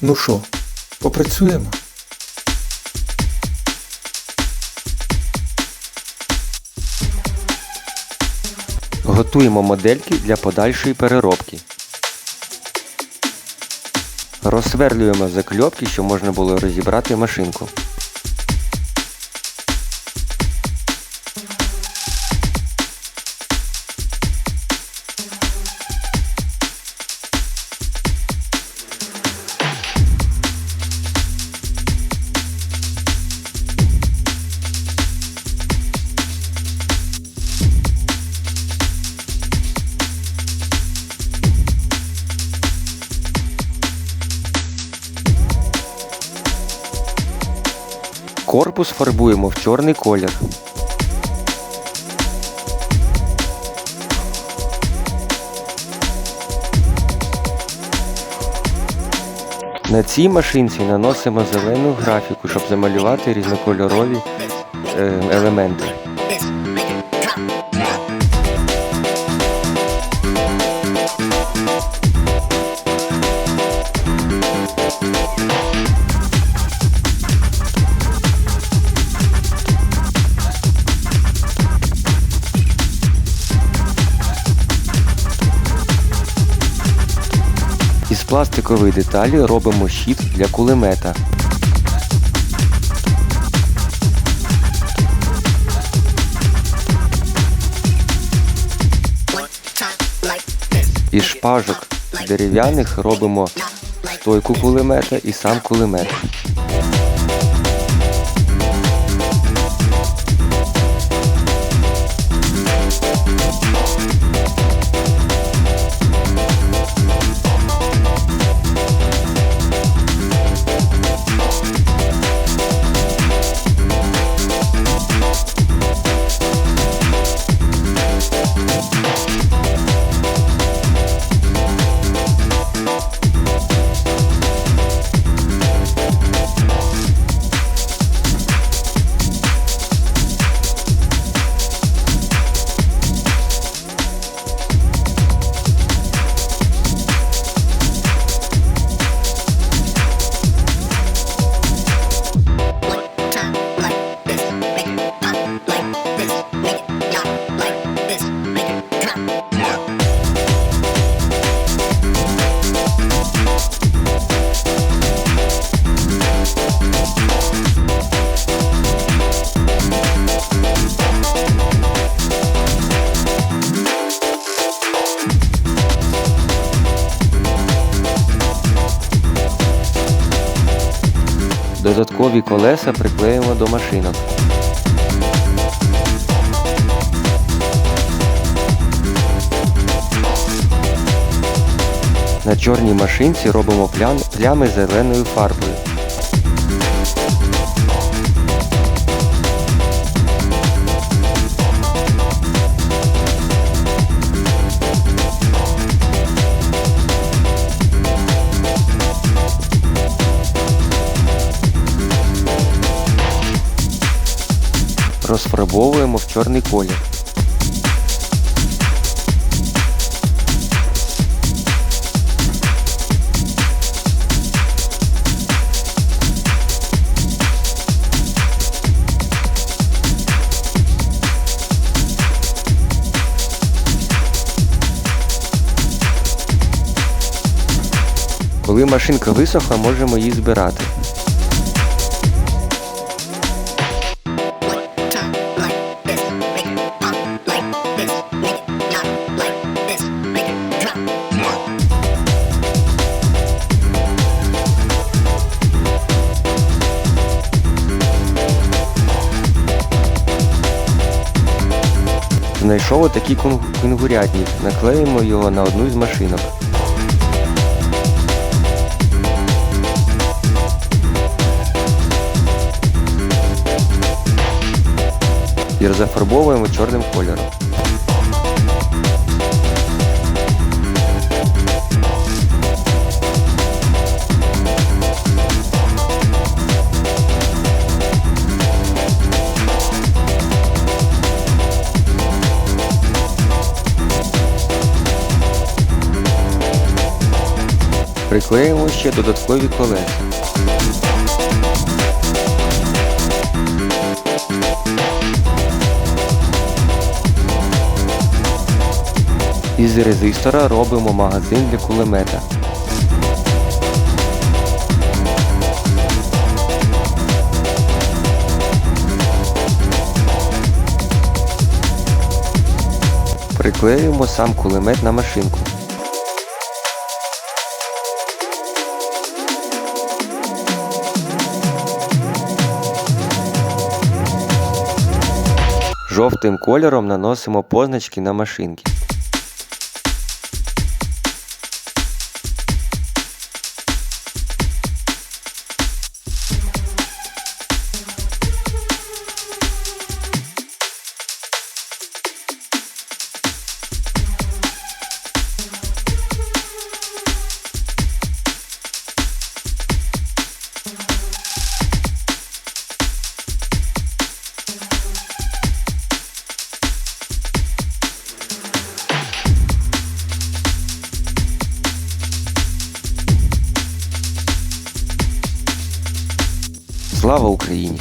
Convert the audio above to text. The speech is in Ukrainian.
Ну що, попрацюємо? Готуємо модельки для подальшої переробки. Розсверлюємо закльопки, щоб можна було розібрати машинку. Корпус фарбуємо в чорний колір. На цій машинці наносимо зелену графіку, щоб замалювати різнокольорові е, елементи. Із пластикової деталі робимо щит для кулемета. Із шпажок дерев'яних робимо стойку кулемета і сам кулемет. Додаткові колеса приклеїмо до машинок. На чорній машинці робимо плям, плями зеленою фарбою. Розфарбовуємо в чорний колір. Коли машинка висохла, можемо її збирати. Знайшов отакий кун- наклеїмо його на одну з машинок. І зафарбовуємо чорним кольором. Приклеїмо ще додаткові колеса. Із резистора робимо магазин для кулемета. Приклеюємо сам кулемет на машинку. Жовтим кольором наносимо позначки на машинки. Слава Україні!